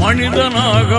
மனிதனாக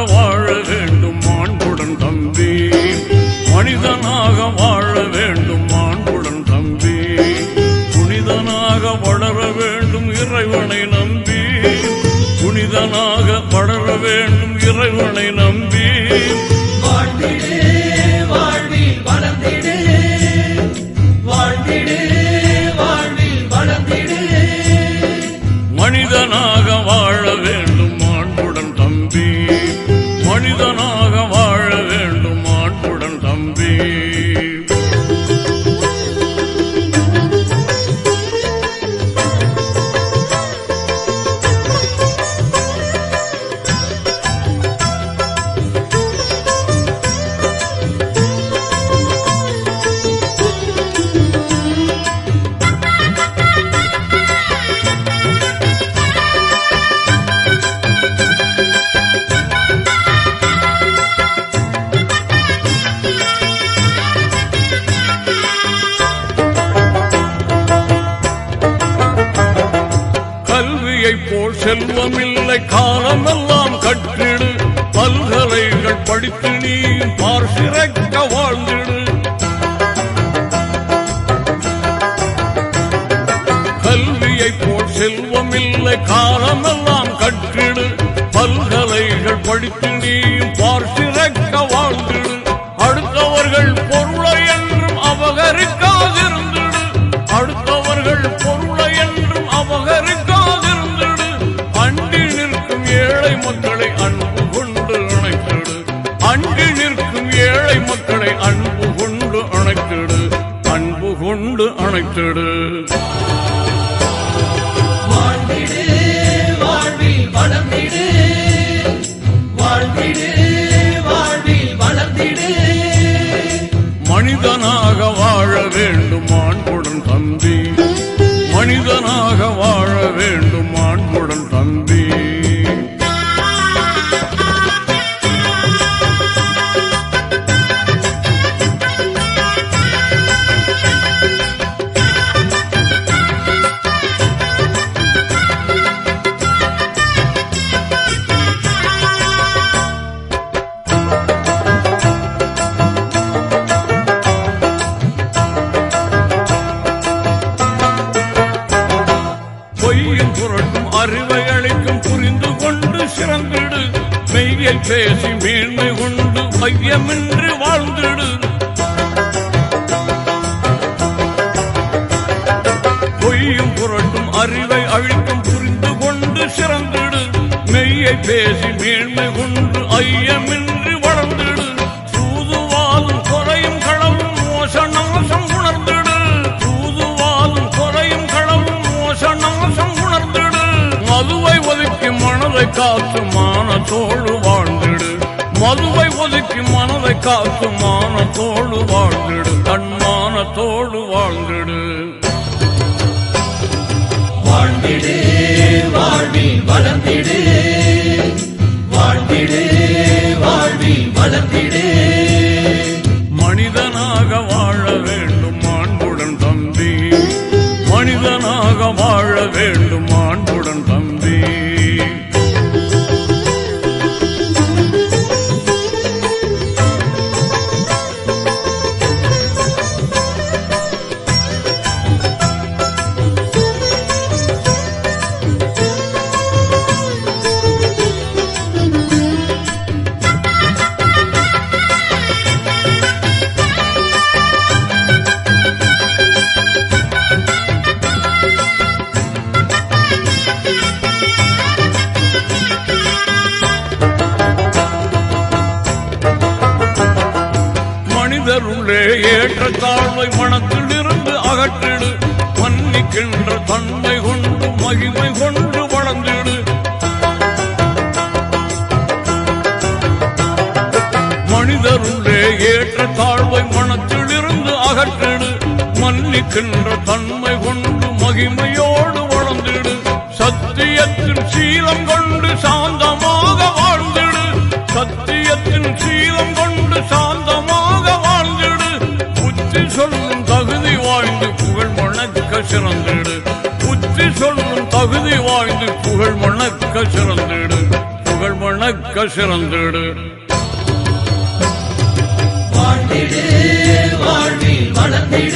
கல்வியை போல் செல்வமில்லை காலமெல்லாம் கற்றிடு. பல்கலைகள் படித்து நீ பார்சிறக்க வாழ்ந்து மனைத்திடு சிறந்திடு. மெய்யை பேசி மேன்மை கொண்டு மையமின்றி வாழ்ந்திடு. பொய்யும் புரட்டும் அறிவை அழிக்கும் புரிந்து கொண்டு சிறந்திடு. மெய்யை பேசி மேன்மை கொண்டு ஐய காத்து மானத்தோடு வாழ்ந்திடு. மதுவை ஒதுக்கி மனதை காத்து மானத்தோடு வாழ்ந்திடு. தன்மானத்தோடு வாழ்ந்திடு. வாழ்ந்திடு வாழ்வில் வளர்ந்திடு. அருளே ஏற்ற தாழ்வை மனத்தில் இருந்து அகற்றிடு. மன்னிக்கின்ற தன்மை கொண்டு மகிமை கொண்டு வளர்ந்திடு. மனிதருளே ஏற்ற தாழ்வை மனத்தில் இருந்து அகற்றிடு. மன்னிக்கின்ற தன்மை கொண்டு மகிமையோடு வளர்ந்திடு. சத்தியத்தின் சீலம் கொண்டு சாந்தமாக வாழ்ந்திடு. சத்தியத்தின் சீலம் கொண்டு சாந்தமாக சிறந்திடு. புத்தி சொல்லும் தகுதி வாய்ந்து புகழ் மணக்க சிறந்திடு. புகழ் மணக்க சிறந்திடு. வாழ்ந்திடு வாழ்வில் வளர்ந்திடு.